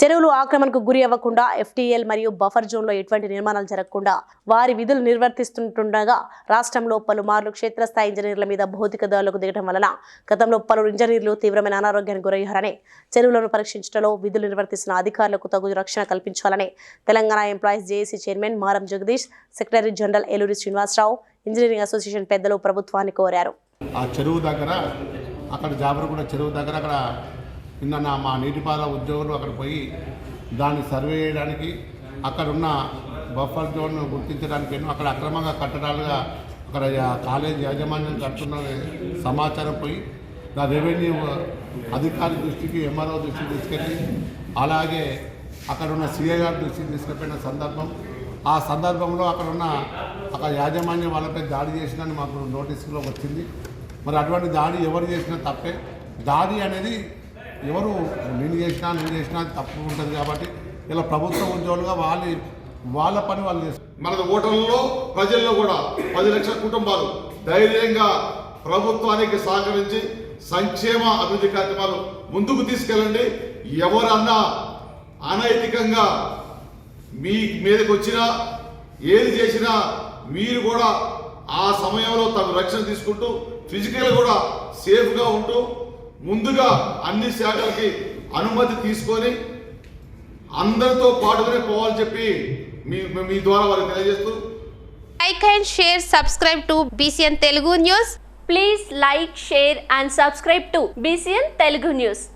చెరువులు ఆక్రమణకు గురి అవ్వకుండా ఎఫ్టీఎల్ మరియు బఫర్ జోన్లో ఎటువంటి నిర్మాణాలు జరగకుండా వారి విధులు నిర్వర్తిస్తుండగా రాష్ట్రంలో పలుమార్లు క్షేత్రస్థాయి ఇంజనీర్ల మీద భౌతిక దాడులకు దిగడం వలన గతంలో పలువురు ఇంజనీర్లు తీవ్రమైన అనారోగ్యానికి గురయ్యారని చెరువులను పరీక్షించడంలో విధులు నిర్వర్తిస్తున్న అధికారులకు తగు రక్షణ కల్పించాలని Telangana employees JAC chairman Maram Jagadish secretary general Eluri Srinivasarao engineering association పెద్దలు ప్రభుత్వాన్ని కోరారు. ఆ చెరువు దగ్గర అక్కడ చెరువు దగ్గర అక్కడ నిన్న నా మా నీటిపారుదల ఉద్యోగులు అక్కడ పోయి దాన్ని సర్వే చేయడానికి అక్కడున్న బఫర్ జోన్ను గుర్తించడానికి అక్కడ అక్రమంగా కట్టడాలుగా అక్కడ కాలేజ్ యాజమాన్యం కట్టున్న సమాచారం పోయి నా రెవెన్యూ అధికారి దృష్టికి ఎంఆర్ఓ దృష్టికి తీసుకెళ్ళి అలాగే అక్కడ ఉన్న సిఐ గారి దృష్టికి తీసుకెళ్ళిన సందర్భం. ఆ సందర్భంలో అక్కడ ఉన్న అక్కడ యాజమాన్యం వాళ్ళపై దాడి చేసినని మాకు నోటీసులో వచ్చింది. మరి అటువంటి దాడి ఎవరు చేసినా తప్పే. దాడి అనేది ఎవరు నేను చేసినా నేను చేసినా తప్పు ఉంటుంది కాబట్టి ఇలా ప్రభుత్వ ఉద్యోగులుగా వాళ్ళ వాళ్ళ పని వాళ్ళు చేస్తారు. మన ఓటర్లలో ప్రజల్లో కూడా పది లక్షల కుటుంబాలు ధైర్యంగా ప్రభుత్వానికి సహకరించి సంక్షేమ అభివృద్ధి కార్యక్రమాలు ముందుకు తీసుకెళ్ళండి. ఎవరన్నా అనైతికంగా మీ మీదకి వచ్చినా ఏది చేసినా మీరు కూడా ఆ సమయంలో తమ రక్షణ తీసుకుంటూ ఫిజికల్ కూడా సేఫ్గా ఉంటూ ముందుగా అన్ని శాఖలకి అనుమతి తీసుకొని అందరితో పాటుగానే పోవాలని చెప్పి మీ ద్వారా వాళ్ళకి తెలియజేస్తూ like and share subscribe to BCN Telugu news please like share and subscribe to BCN Telugu news